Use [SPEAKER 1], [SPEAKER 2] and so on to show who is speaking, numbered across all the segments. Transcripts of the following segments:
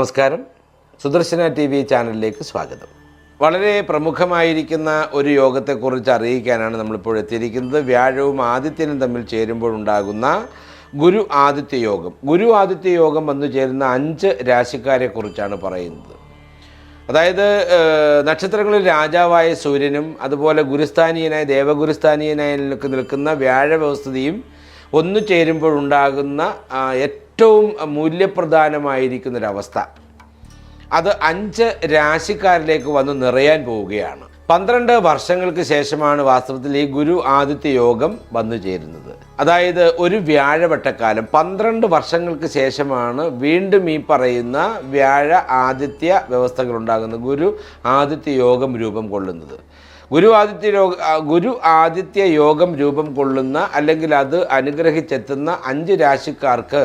[SPEAKER 1] നമസ്കാരം. Sudarshana T V ചാനലിലേക്ക് സ്വാഗതം. വളരെ പ്രമുഖമായിരിക്കുന്ന ഒരു യോഗത്തെക്കുറിച്ച് അറിയിക്കാനാണ് നമ്മളിപ്പോൾ എത്തിയിരിക്കുന്നത്. വ്യാഴവും ആദിത്യനും തമ്മിൽ ചേരുമ്പോൾ ഉണ്ടാകുന്ന ഗുരു ആദിത്യ യോഗം. ഗുരു ആദിത്യ യോഗം വന്നു ചേരുന്ന അഞ്ച് രാശിക്കാരെക്കുറിച്ചാണ് പറയുന്നത്. അതായത് നക്ഷത്രങ്ങളിൽ രാജാവായ സൂര്യനും അതുപോലെ ഗുരുസ്ഥാനീയനായ ദേവഗുരുസ്ഥാനീയനായി നിൽക്ക് നിൽക്കുന്ന വ്യാഴവ്യവസ്ഥിതിയും ഒന്നു ചേരുമ്പോഴുണ്ടാകുന്ന ആ, ഏറ്റവും മൂല്യപ്രധാനമായിരിക്കുന്നൊരവസ്ഥ. അത് അഞ്ച് രാശിക്കാരിലേക്ക് വന്ന് നിറയാൻ പോവുകയാണ്. പന്ത്രണ്ട് വർഷങ്ങൾക്ക് ശേഷമാണ് വാസ്തവത്തിൽ ഈ ഗുരു ആദിത്യ യോഗം വന്നു ചേരുന്നത്. അതായത് ഒരു വ്യാഴവട്ടക്കാലം പന്ത്രണ്ട് വർഷങ്ങൾക്ക് ശേഷമാണ് വീണ്ടും ഈ പറയുന്ന വ്യാഴ ആദിത്യ വ്യവസ്ഥകൾ ഉണ്ടാകുന്നത് ഗുരു ആദിത്യ യോഗം രൂപം കൊള്ളുന്നത്. ഗുരു ആദിത്യ യോഗ ഗുരു ആദിത്യ യോഗം രൂപം കൊള്ളുന്ന അല്ലെങ്കിൽ അത് അനുഗ്രഹിച്ചെത്തുന്ന അഞ്ച് രാശിക്കാർക്ക്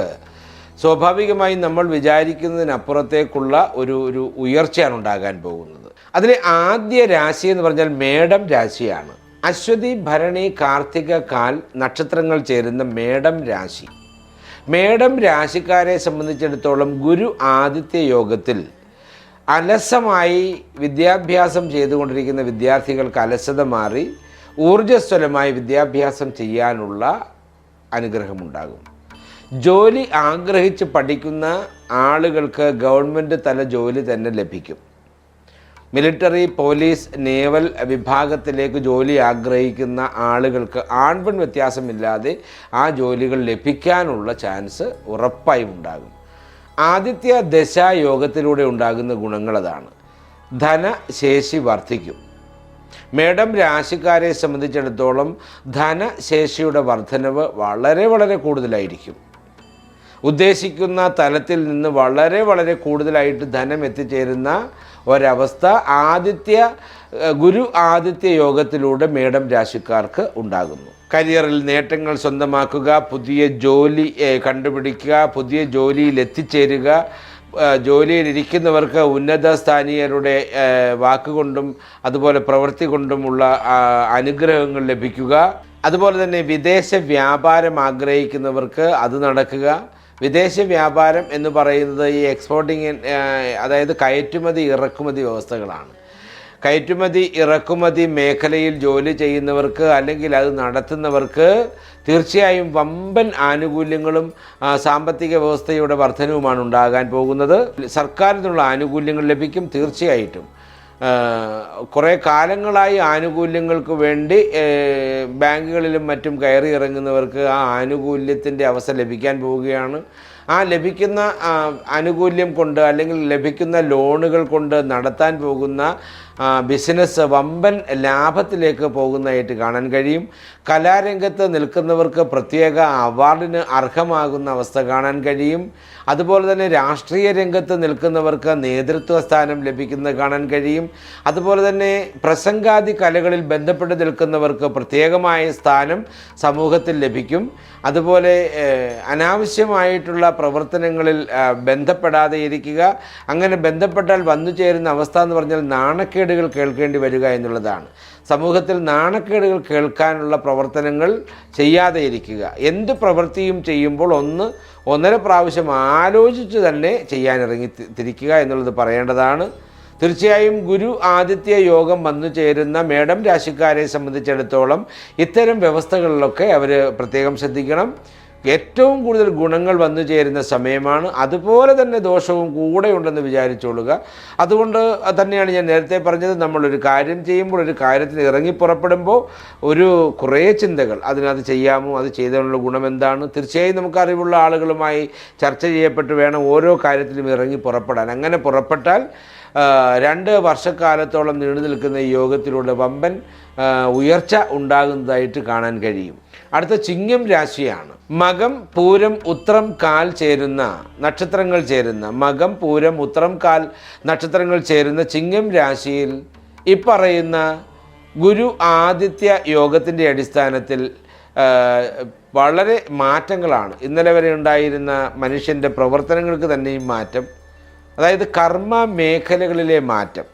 [SPEAKER 1] സ്വാഭാവികമായും നമ്മൾ വിചാരിക്കുന്നതിനപ്പുറത്തേക്കുള്ള ഒരു ഒരു ഉയർച്ചയാണ് ഉണ്ടാകാൻ പോകുന്നത്. അതിൽ ആദ്യ രാശി എന്ന് പറഞ്ഞാൽ മേടം രാശിയാണ്. അശ്വതി ഭരണി കാർത്തിക കാൽ നക്ഷത്രങ്ങൾ ചേരുന്ന മേടം രാശി. മേടം രാശിക്കാരെ സംബന്ധിച്ചിടത്തോളം ഗുരു ആദിത്യ യോഗത്തിൽ അലസമായി വിദ്യാഭ്യാസം ചെയ്തുകൊണ്ടിരിക്കുന്ന വിദ്യാർത്ഥികൾക്ക് അലസത മാറി ഊർജസ്വലമായി വിദ്യാഭ്യാസം ചെയ്യാനുള്ള അനുഗ്രഹമുണ്ടാകും. ജോലി ആഗ്രഹിച്ച് പഠിക്കുന്ന ആളുകൾക്ക് ഗവൺമെന്റ് തല ജോലി തന്നെ ലഭിക്കും. മിലിറ്ററി പോലീസ് നേവൽ വിഭാഗത്തിലേക്ക് ജോലി ആഗ്രഹിക്കുന്ന ആളുകൾക്ക് ആൺപെൺ വ്യത്യാസമില്ലാതെ ആ ജോലികൾ ലഭിക്കാനുള്ള ചാൻസ് ഉറപ്പായും ഉണ്ടാകും. ആദിത്യ ദശായോഗത്തിലൂടെ ഉണ്ടാകുന്ന ഗുണങ്ങൾ അതാണ്. ധനശേഷി വർദ്ധിക്കും. മേഡം രാശിക്കാരെ സംബന്ധിച്ചിടത്തോളം ധനശേഷിയുടെ വർധനവ് വളരെ വളരെ കൂടുതലായിരിക്കും. ഉദ്ദേശിക്കുന്ന തലത്തിൽ നിന്ന് വളരെ വളരെ കൂടുതലായിട്ട് ധനം എത്തിച്ചേരുന്ന ഒരവസ്ഥ ആദിത്യ ഗുരു ആദിത്യ യോഗത്തിലൂടെ മേഡം രാശിക്കാർക്ക് ഉണ്ടാകുന്നു. കരിയറിൽ നേട്ടങ്ങൾ സ്വന്തമാക്കുക പുതിയ ജോലി കണ്ടുപിടിക്കുക പുതിയ ജോലിയിൽ എത്തിച്ചേരുക ജോലിയിലിരിക്കുന്നവർക്ക് ഉന്നത സ്ഥാനീയരുടെ വാക്കുകൊണ്ടും അതുപോലെ പ്രവൃത്തി കൊണ്ടുമുള്ള അനുഗ്രഹങ്ങൾ ലഭിക്കുക. അതുപോലെ തന്നെ വിദേശ വ്യാപാരം ആഗ്രഹിക്കുന്നവർക്ക് അത് നടക്കുക. വിദേശ വ്യാപാരം എന്ന് പറയുന്നത് ഈ എക്സ്പോർട്ടിങ് അതായത് കയറ്റുമതി ഇറക്കുമതി വ്യവസ്ഥകളാണ്. കയറ്റുമതി ഇറക്കുമതി മേഖലയിൽ ജോലി ചെയ്യുന്നവർക്ക് അല്ലെങ്കിൽ അത് നടത്തുന്നവർക്ക് തീർച്ചയായും വമ്പൻ ആനുകൂല്യങ്ങളും സാമ്പത്തിക വ്യവസ്ഥയുടെ വർധനവുമാണ് ഉണ്ടാകാൻ പോകുന്നത്. സർക്കാരിൽ നിന്നുള്ള ആനുകൂല്യങ്ങൾ ലഭിക്കും തീർച്ചയായിട്ടും. കുറേ കാലങ്ങളായി ആനുകൂല്യങ്ങൾക്ക് വേണ്ടി ബാങ്കുകളിലും മറ്റും കയറി ഇറങ്ങുന്നവർക്ക് ആ ആനുകൂല്യത്തിന്റെ അവസ്ഥ ലഭിക്കാൻ പോവുകയാണ്. ആ ലഭിക്കുന്ന ആനുകൂല്യം കൊണ്ട് അല്ലെങ്കിൽ ലഭിക്കുന്ന ലോണുകൾ കൊണ്ട് നടത്താൻ പോകുന്ന ബിസിനസ് വമ്പൻ ലാഭത്തിലേക്ക് പോകുന്നതായിട്ട് കാണാൻ കഴിയും. കലാരംഗത്ത് നിൽക്കുന്നവർക്ക് പ്രത്യേക അവാർഡിന് അർഹമാകുന്ന അവസ്ഥ കാണാൻ കഴിയും. അതുപോലെ തന്നെ രാഷ്ട്രീയ രംഗത്ത് നിൽക്കുന്നവർക്ക് നേതൃത്വ സ്ഥാനം ലഭിക്കുന്നത് കാണാൻ കഴിയും. അതുപോലെ തന്നെ പ്രസംഗാദി കലകളിൽ ബന്ധപ്പെട്ട് നിൽക്കുന്നവർക്ക് പ്രത്യേകമായ സ്ഥാനം സമൂഹത്തിൽ ലഭിക്കും. അതുപോലെ അനാവശ്യമായിട്ടുള്ള പ്രവർത്തനങ്ങളിൽ ബന്ധപ്പെടാതെ ഇരിക്കുക. അങ്ങനെ ബന്ധപ്പെട്ടാൽ വന്നു ചേരുന്ന അവസ്ഥ എന്ന് പറഞ്ഞാൽ നാണക്കേടുകൾ കേൾക്കേണ്ടി വരിക എന്നുള്ളതാണ്. സമൂഹത്തിൽ നാണക്കേടുകൾ കേൾക്കാനുള്ള പ്രവർത്തനങ്ങൾ ചെയ്യാതെ ഇരിക്കുക. എന്ത് പ്രവൃത്തിയും ചെയ്യുമ്പോൾ ഒന്ന് ഒന്നര പ്രാവശ്യം ആലോചിച്ച് തന്നെ ചെയ്യാനിറങ്ങി തിരിക്കുക എന്നുള്ളത് പറയേണ്ടതാണ്. തീർച്ചയായും ഗുരു ആദിത്യ യോഗം വന്നു ചേരുന്ന മേഡം രാശിക്കാരെ സംബന്ധിച്ചിടത്തോളം ഇത്തരം വ്യവസ്ഥകളിലൊക്കെ അവർ പ്രത്യേകം ശ്രദ്ധിക്കണം. ഏറ്റവും കൂടുതൽ ഗുണങ്ങൾ വന്നു ചേരുന്ന സമയമാണ്. അതുപോലെ തന്നെ ദോഷവും കൂടെ ഉണ്ടെന്ന് വിചാരിച്ചോളുക. അതുകൊണ്ട് തന്നെയാണ് ഞാൻ നേരത്തെ പറഞ്ഞത് നമ്മളൊരു കാര്യം ചെയ്യുമ്പോൾ ഒരു കാര്യത്തിന് ഇറങ്ങി പുറപ്പെടുമ്പോൾ ഒരു കുറേ ചിന്തകൾ അതിനകത്ത് ചെയ്യാമോ അത് ചെയ്തതിനുള്ള ഗുണം എന്താണ്? തീർച്ചയായും നമുക്ക് അറിവുള്ള ആളുകളുമായി ചർച്ച ചെയ്യപ്പെട്ട് വേണം ഓരോ കാര്യത്തിലും ഇറങ്ങി പുറപ്പെടാൻ. അങ്ങനെ പുറപ്പെട്ടാൽ രണ്ട് വർഷക്കാലത്തോളം നീണ്ടു നിൽക്കുന്ന യോഗത്തിലൂടെ വമ്പൻ ഉയർച്ച ഉണ്ടാകുന്നതായിട്ട് കാണാൻ കഴിയും. അടുത്ത ചിങ്ങം രാശിയാണ്. മകം പൂരം ഉത്രം കാൽ ചേരുന്ന നക്ഷത്രങ്ങൾ ചേരുന്ന മകം പൂരം ഉത്രം കാൽ നക്ഷത്രങ്ങൾ ചേരുന്ന ചിങ്ങം രാശിയിൽ ഇപ്പറയുന്ന ഗുരു ആദിത്യ യോഗത്തിന്റെ അടിസ്ഥാനത്തിൽ വളരെ മാറ്റങ്ങളാണ്. ഇന്നലെ വരെ ഉണ്ടായിരുന്ന മനുഷ്യന്റെ പ്രവർത്തനങ്ങൾക്ക് തന്നെയും മാറ്റം. അതായത് കർമ്മ മേഖലകളിലെ മാറ്റം.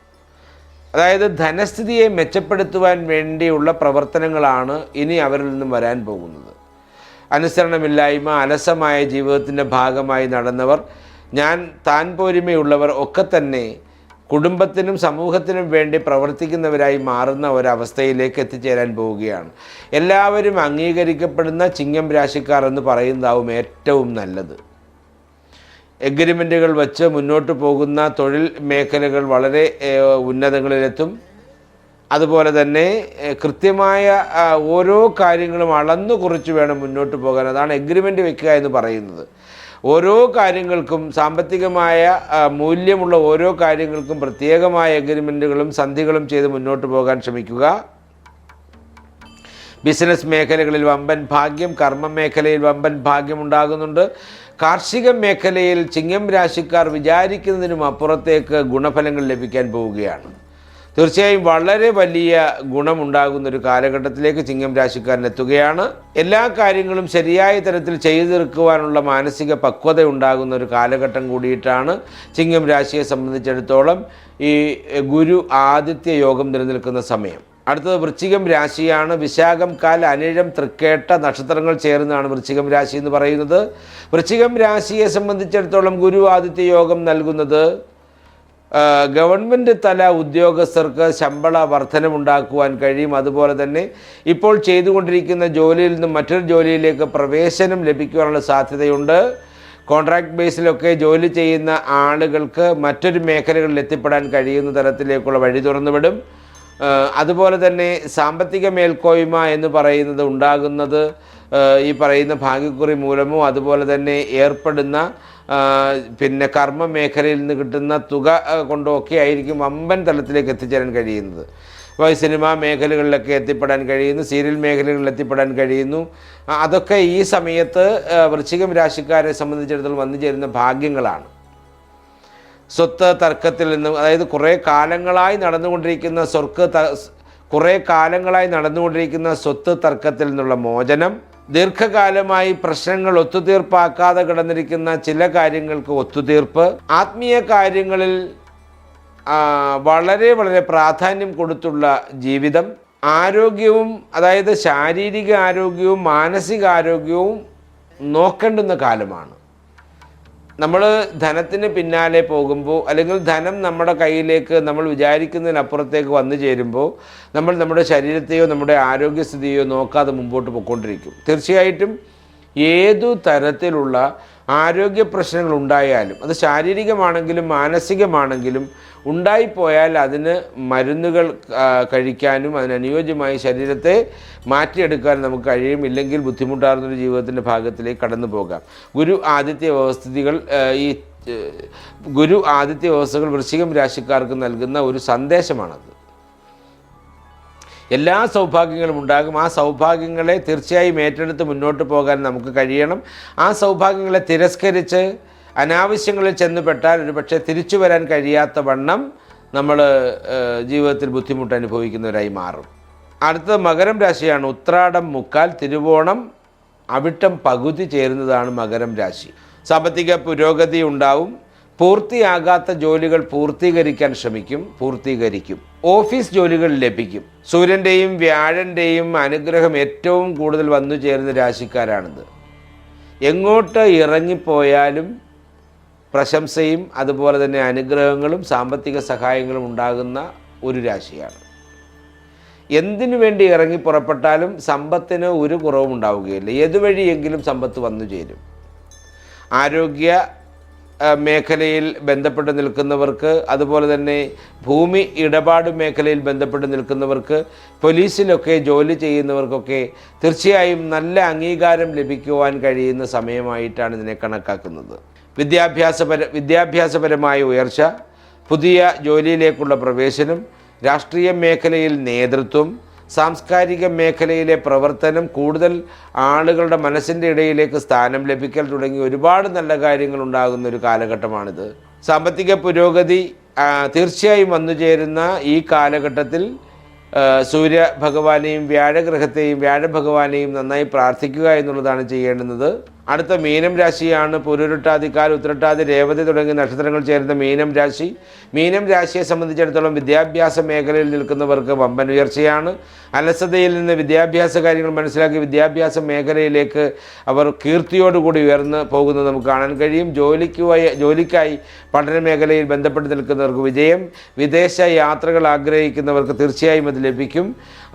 [SPEAKER 1] അതായത് ധനസ്ഥിതിയെ മെച്ചപ്പെടുത്തുവാൻ വേണ്ടിയുള്ള പ്രവർത്തനങ്ങളാണ് ഇനി അവരിൽ നിന്നും വരാൻ പോകുന്നത്. അനുസരണമില്ലായ്മ അലസമായ ജീവിതത്തിന്റെ ഭാഗമായി നടന്നവർ ഞാൻ താൻ പോരിമയുള്ളവർ ഒക്കെ തന്നെ കുടുംബത്തിനും സമൂഹത്തിനും വേണ്ടി പ്രവർത്തിക്കുന്നവരായി മാറുന്ന ഒരവസ്ഥയിലേക്ക് എത്തിച്ചേരാൻ പോവുകയാണ്. എല്ലാവരും അംഗീകരിക്കപ്പെടുന്ന ചിങ്ങം രാശിക്കാർ എന്ന് പറയുന്നതാവും ഏറ്റവും നല്ലത്. എഗ്രിമെന്റുകൾ വച്ച് മുന്നോട്ട് പോകുന്ന തൊഴിൽ മേഖലകൾ വളരെ ഉന്നതങ്ങളിലെത്തും. അതുപോലെ തന്നെ കൃത്യമായ ഓരോ കാര്യങ്ങളും അളന്നു കുറിച്ച് വേണം മുന്നോട്ട് പോകാൻ. അതാണ് എഗ്രിമെന്റ് വെക്കുക എന്ന് പറയുന്നത്. ഓരോ കാര്യങ്ങൾക്കും സാമ്പത്തികമായ മൂല്യമുള്ള ഓരോ കാര്യങ്ങൾക്കും പ്രത്യേകമായ എഗ്രിമെന്റുകളും സന്ധികളും ചെയ്ത് മുന്നോട്ട് പോകാൻ ശ്രമിക്കുക. ബിസിനസ് മേഖലകളിൽ വമ്പൻ ഭാഗ്യം കർമ്മ മേഖലയിൽ വമ്പൻ ഭാഗ്യം ഉണ്ടാകുന്നുണ്ട്. കാർഷിക മേഖലയിൽ ചിങ്ങം രാശിക്കാർ വിചാരിക്കുന്നതിനും അപ്പുറത്തേക്ക് ഗുണഫലങ്ങൾ ലഭിക്കാൻ പോവുകയാണ്. തീർച്ചയായും വളരെ വലിയ ഗുണമുണ്ടാകുന്ന ഒരു കാലഘട്ടത്തിലേക്ക് ചിങ്ങം രാശിക്കാരൻ എത്തുകയാണ്. എല്ലാ കാര്യങ്ങളും ശരിയായ തരത്തിൽ ചെയ്തു തീർക്കുവാനുള്ള മാനസിക പക്വത ഉണ്ടാകുന്ന ഒരു കാലഘട്ടം കൂടിയിട്ടാണ് ചിങ്ങം രാശിയെ സംബന്ധിച്ചിടത്തോളം ഈ ഗുരു ആദിത്യ യോഗം നിലനിൽക്കുന്ന സമയം. അടുത്തത് വൃശ്ചികം രാശിയാണ്. വിശാഖം കാൽ അനിഴം തൃക്കേട്ട നക്ഷത്രങ്ങൾ ചേർന്നാണ് വൃശ്ചികം രാശി എന്ന് പറയുന്നത്. വൃശ്ചികം രാശിയെ സംബന്ധിച്ചിടത്തോളം ഗുരു ആദിത്യ യോഗം നൽകുന്നത് ഗവൺമെന്റ് തല ഉദ്യോഗസ്ഥർക്ക് ശമ്പള വർധനമുണ്ടാക്കുവാൻ കഴിയും. അതുപോലെ തന്നെ ഇപ്പോൾ ചെയ്തുകൊണ്ടിരിക്കുന്ന ജോലിയിൽ നിന്നും മറ്റൊരു ജോലിയിലേക്ക് പ്രവേശനം ലഭിക്കുവാനുള്ള സാധ്യതയുണ്ട്. കോൺട്രാക്ട് ബേസിലൊക്കെ ജോലി ചെയ്യുന്ന ആളുകൾക്ക് മറ്റൊരു മേഖലകളിൽ എത്തിപ്പെടാൻ കഴിയുന്ന തരത്തിലേക്കുള്ള വഴി തുറന്നുവിടും. അതുപോലെ തന്നെ സാമ്പത്തിക മേൽക്കോയ്മ എന്ന് പറയുന്നത് ഉണ്ടാകുന്നത് ഈ പറയുന്ന ഭാഗ്യക്കുറി മൂലമോ അതുപോലെ തന്നെ ഏർപ്പെടുന്ന പിന്നെ കർമ്മ മേഖലയിൽ നിന്ന് കിട്ടുന്ന തുക ആ, കൊണ്ടോ ഒക്കെ ആയിരിക്കും അമ്പൻ തലത്തിലേക്ക് എത്തിച്ചേരാൻ കഴിയുന്നത്. അപ്പോൾ സിനിമാ മേഖലകളിലൊക്കെ എത്തിപ്പെടാൻ കഴിയുന്നു സീരിയൽ മേഖലകളിൽ എത്തിപ്പെടാൻ കഴിയുന്നു. അതൊക്കെ ഈ സമയത്ത് വൃശ്ചികം രാശിക്കാരെ സംബന്ധിച്ചിടത്തോളം വന്നു ചേരുന്ന ഭാഗ്യങ്ങളാണ്. സ്വത്ത് തർക്കത്തിൽ നിന്നും അതായത് കുറേ കാലങ്ങളായി നടന്നുകൊണ്ടിരിക്കുന്ന സ്വർക്ക് കുറേ കാലങ്ങളായി നടന്നുകൊണ്ടിരിക്കുന്ന സ്വത്ത് തർക്കത്തിൽ നിന്നുള്ള മോചനം ദീർഘകാലമായി പ്രശ്നങ്ങൾ ഒത്തുതീർപ്പാക്കാതെ കിടന്നിരിക്കുന്ന ചില കാര്യങ്ങൾക്ക് ഒത്തുതീർപ്പ് ആത്മീയ കാര്യങ്ങളിൽ വളരെ വളരെ പ്രാധാന്യം കൊടുത്തുള്ള ജീവിതം ആരോഗ്യവും അതായത് ശാരീരിക ആരോഗ്യവും മാനസികാരോഗ്യവും നോക്കേണ്ടുന്ന കാലമാണ്. നമ്മൾ ധനത്തിന് പിന്നാലെ പോകുമ്പോൾ അല്ലെങ്കിൽ ധനം നമ്മുടെ കയ്യിലേക്ക് നമ്മൾ വിചാരിക്കുന്നതിനപ്പുറത്തേക്ക് വന്നു ചേരുമ്പോൾ നമ്മൾ നമ്മുടെ ശരീരത്തെയോ നമ്മുടെ ആരോഗ്യസ്ഥിതിയോ നോക്കാതെ മുമ്പോട്ട് പോയിക്കൊണ്ടിരിക്കും തീർച്ചയായിട്ടും ഏതു തരത്തിലുള്ള ആരോഗ്യ പ്രശ്നങ്ങൾ ഉണ്ടായാലും അത് ശാരീരികമാണെങ്കിലും മാനസികമാണെങ്കിലും ഉണ്ടായിപ്പോയാൽ അതിന് മരുന്നുകൾ കഴിക്കാനും അതിനനുയോജ്യമായി ശരീരത്തെ മാറ്റിയെടുക്കാനും നമുക്ക് കഴിയും ഇല്ലെങ്കിൽ ബുദ്ധിമുട്ടാർന്നൊരു ജീവിതത്തിന്റെ ഭാഗത്തിലേക്ക് കടന്നു പോകാം. ഗുരു ആദിത്യ വ്യവസ്ഥിതികൾ ഈ ഗുരു ആദിത്യ വ്യവസ്ഥകൾ വൃശ്ചികം രാശിക്കാർക്ക് നൽകുന്ന ഒരു സന്ദേശമാണത്. എല്ലാ സൗഭാഗ്യങ്ങളും ഉണ്ടാകും. ആ സൗഭാഗ്യങ്ങളെ തീർച്ചയായും ഏറ്റെടുത്ത് മുന്നോട്ട് പോകാൻ നമുക്ക് കഴിയണം. ആ സൗഭാഗ്യങ്ങളെ തിരസ്കരിച്ച് അനാവശ്യങ്ങളിൽ ചെന്നുപെട്ടാൽ ഒരുപക്ഷെ തിരിച്ചു വരാൻ കഴിയാത്ത വണ്ണം നമ്മൾ ജീവിതത്തിൽ ബുദ്ധിമുട്ട് അനുഭവിക്കുന്നവരായി മാറും. അടുത്തത് മകരം രാശിയാണ്. ഉത്രാടം മുക്കാൽ തിരുവോണം അവിട്ടം പകുതി ചേരുന്നതാണ് മകരം രാശി. സാമ്പത്തിക പുരോഗതി ഉണ്ടാവും. പൂർത്തിയാകാത്ത ജോലികൾ പൂർത്തീകരിക്കാൻ ശ്രമിക്കും പൂർത്തീകരിക്കും. ഓഫീസ് ജോലികൾ ലഭിക്കും. സൂര്യന്റെയും വ്യാഴന്റെയും അനുഗ്രഹം ഏറ്റവും കൂടുതൽ വന്നു ചേരുന്ന രാശിക്കാരാണിത്. എങ്ങോട്ട് ഇറങ്ങിപ്പോയാലും പ്രശംസയും അതുപോലെ തന്നെ അനുഗ്രഹങ്ങളും സാമ്പത്തിക സഹായങ്ങളും ഉണ്ടാകുന്ന ഒരു രാശിയാണ്. എന്തിനു വേണ്ടി ഇറങ്ങി പുറപ്പെട്ടാലും സമ്പത്തിന് ഒരു കുറവും ഉണ്ടാവുകയില്ല. ഏതുവഴിയെങ്കിലും സമ്പത്ത് വന്നു ചേരും. ആരോഗ്യ മേഖലയിൽ ബന്ധപ്പെട്ട് നിൽക്കുന്നവർക്ക് അതുപോലെ തന്നെ ഭൂമി ഇടപാട് മേഖലയിൽ ബന്ധപ്പെട്ട് നിൽക്കുന്നവർക്ക് പോലീസിലൊക്കെ ജോലി ചെയ്യുന്നവർക്കൊക്കെ തീർച്ചയായും നല്ല അംഗീകാരം ലഭിക്കുവാൻ കഴിയുന്ന സമയമായിട്ടാണ് ഇതിനെ കണക്കാക്കുന്നത്. വിദ്യാഭ്യാസപര വിദ്യാഭ്യാസപരമായ ഉയർച്ച പുതിയ ജോലിയിലേക്കുള്ള പ്രവേശനം രാഷ്ട്രീയ മേഖലയിൽ നേതൃത്വം സാംസ്കാരിക മേഖലയിലെ പ്രവർത്തനം കൂടുതൽ ആളുകളുടെ മനസ്സിന്റെ ഇടയിലേക്ക് സ്ഥാനം ലഭിക്കൽ തുടങ്ങി ഒരുപാട് നല്ല കാര്യങ്ങൾ ഉണ്ടാകുന്ന ഒരു കാലഘട്ടമാണിത്. സാമ്പത്തിക പുരോഗതി തീർച്ചയായും വന്നു ചേരുന്ന ഈ കാലഘട്ടത്തിൽ സൂര്യ ഭഗവാനെയും വ്യാഴഗ്രഹത്തെയും വ്യാഴഭഗവാനെയും നന്നായി പ്രാർത്ഥിക്കുക എന്നുള്ളതാണ് ചെയ്യേണ്ടുന്നത്. അടുത്ത മീനം രാശിയാണ് പുരുരുട്ടാതിക്കാൽ ഉത്രട്ടാതി രേവതി തുടങ്ങിയ നക്ഷത്രങ്ങൾ ചേരുന്ന മീനം രാശി. മീനം രാശിയെ സംബന്ധിച്ചിടത്തോളം വിദ്യാഭ്യാസ മേഖലയിൽ നിൽക്കുന്നവർക്ക് വമ്പൻ ഉയർച്ചയാണ്. അലസതയിൽ നിന്ന് വിദ്യാഭ്യാസ കാര്യങ്ങൾ മനസ്സിലാക്കി വിദ്യാഭ്യാസ മേഖലയിലേക്ക് അവർ കീർത്തിയോടുകൂടി ഉയർന്ന് പോകുന്നത് നമുക്ക് കാണാൻ കഴിയും. ജോലിക്ക് ജോലിക്കായി പഠന മേഖലയിൽ ബന്ധപ്പെട്ട് നിൽക്കുന്നവർക്ക് വിജയം. വിദേശ യാത്രകൾ ആഗ്രഹിക്കുന്നവർക്ക് തീർച്ചയായും അത് ലഭിക്കും.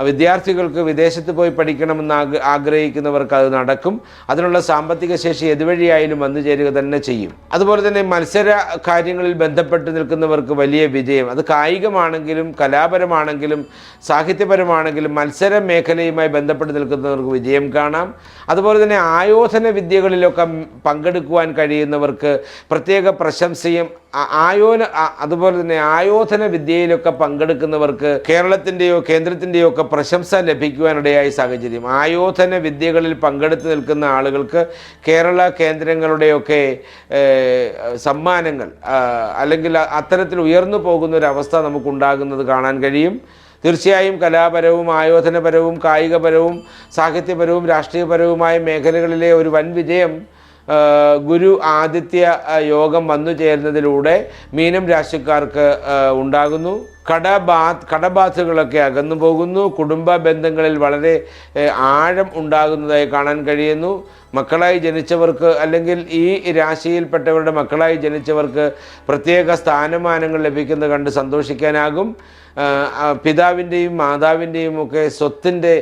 [SPEAKER 1] വിദ്യാർത്ഥികൾക്ക് വിദേശത്ത് പോയി പഠിക്കണമെന്ന് ആഗ്രഹിക്കുന്നവർക്ക് അത് നടക്കും. അതിനുള്ള സാമ്പത്തിക ശേഷി എതുവഴിയായാലും വന്നു ചേരുക തന്നെ ചെയ്യും. അതുപോലെ തന്നെ മത്സര കാര്യങ്ങളിൽ ബന്ധപ്പെട്ട് നിൽക്കുന്നവർക്ക് വലിയ വിജയം. അത് കായികമാണെങ്കിലും കലാപരമാണെങ്കിലും സാഹിത്യപരമാണെങ്കിലും മത്സര മേഖലയുമായി ബന്ധപ്പെട്ട് നിൽക്കുന്നവർക്ക് വിജയം കാണാം. അതുപോലെ തന്നെ ആയോധന വിദ്യകളിലൊക്കെ പങ്കെടുക്കുവാൻ കഴിയുന്നവർക്ക് പ്രത്യേക പ്രശംസയും ആയോന അതുപോലെ തന്നെ ആയോധന വിദ്യയിലൊക്കെ പങ്കെടുക്കുന്നവർക്ക് കേരളത്തിന്റെയോ കേന്ദ്രത്തിന്റെയോ ഒക്കെ പ്രശംസ ലഭിക്കുവാനിടയായ സാഹചര്യം. ആയോധന വിദ്യകളിൽ പങ്കെടുത്ത് നിൽക്കുന്ന ആളുകൾക്ക് കേരള കേന്ദ്രങ്ങളുടെയൊക്കെ സമ്മാനങ്ങൾ അല്ലെങ്കിൽ അത്തരത്തിൽ ഉയർന്നു പോകുന്ന ഒരു അവസ്ഥ നമുക്കുണ്ടാകുന്നത് കാണാൻ കഴിയും. തീർച്ചയായും കലാപരവും ആയോധനപരവും കായികപരവും സാഹിത്യപരവും രാഷ്ട്രീയപരവുമായ മേഖലകളിലെ ഒരു വൻ വിജയം ഗുരു ആദിത്യ യോഗം വന്നു ചേരുന്നതിലൂടെ മീനം രാശിക്കാർക്ക് ഉണ്ടാകുന്നു. കടബാ കടബാധകളൊക്കെ അകന്നു പോകുന്നു. കുടുംബ ബന്ധങ്ങളിൽ വളരെ ആഴം ഉണ്ടാകുന്നതായി കാണാൻ കഴിയുന്നു. മക്കളായി ജനിച്ചവർക്ക് അല്ലെങ്കിൽ ഈ രാശിയിൽപ്പെട്ടവരുടെ മക്കളായി ജനിച്ചവർക്ക് പ്രത്യേക സ്ഥാനമാനങ്ങൾ ലഭിക്കുന്നത് കണ്ട് സന്തോഷിക്കാനാകും. പിതാവിന്റെയും മാതാവിന്റെയും ഒക്കെ സ്വത്തിന്റെ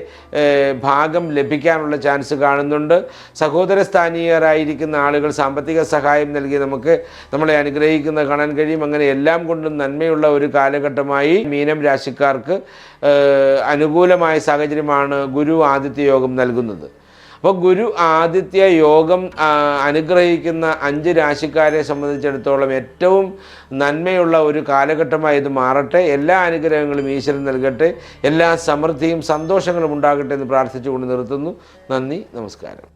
[SPEAKER 1] ഭാഗം ലഭിക്കാനുള്ള ചാൻസ് കാണുന്നുണ്ട്. സഹോദര സ്ഥാനീയരായിരിക്കുന്ന ആളുകൾ സാമ്പത്തിക സഹായം നൽകി നമുക്ക് നമ്മളെ അനുഗ്രഹിക്കുന്ന കാണാൻ കഴിയും. അങ്ങനെ എല്ലാം കൊണ്ടും നന്മയുള്ള ഒരു കാലഘട്ടമായി മീനം രാശിക്കാർക്ക് അനുകൂലമായ സാഹചര്യമാണ് ഗുരു ആദിത്യ യോഗം നൽകുന്നത്. അപ്പോൾ ഗുരു ആദിത്യ യോഗം അനുഗ്രഹിക്കുന്ന അഞ്ച് രാശിക്കാരെ സംബന്ധിച്ചിടത്തോളം ഏറ്റവും നന്മയുള്ള ഒരു കാലഘട്ടമായി ഇത് മാറട്ടെ. എല്ലാ അനുഗ്രഹങ്ങളും ഈശ്വരൻ നൽകട്ടെ. എല്ലാ സമൃദ്ധിയും സന്തോഷങ്ങളും ഉണ്ടാകട്ടെ എന്ന് പ്രാർത്ഥിച്ചുകൊണ്ട് നിർത്തുന്നു. നന്ദി നമസ്കാരം.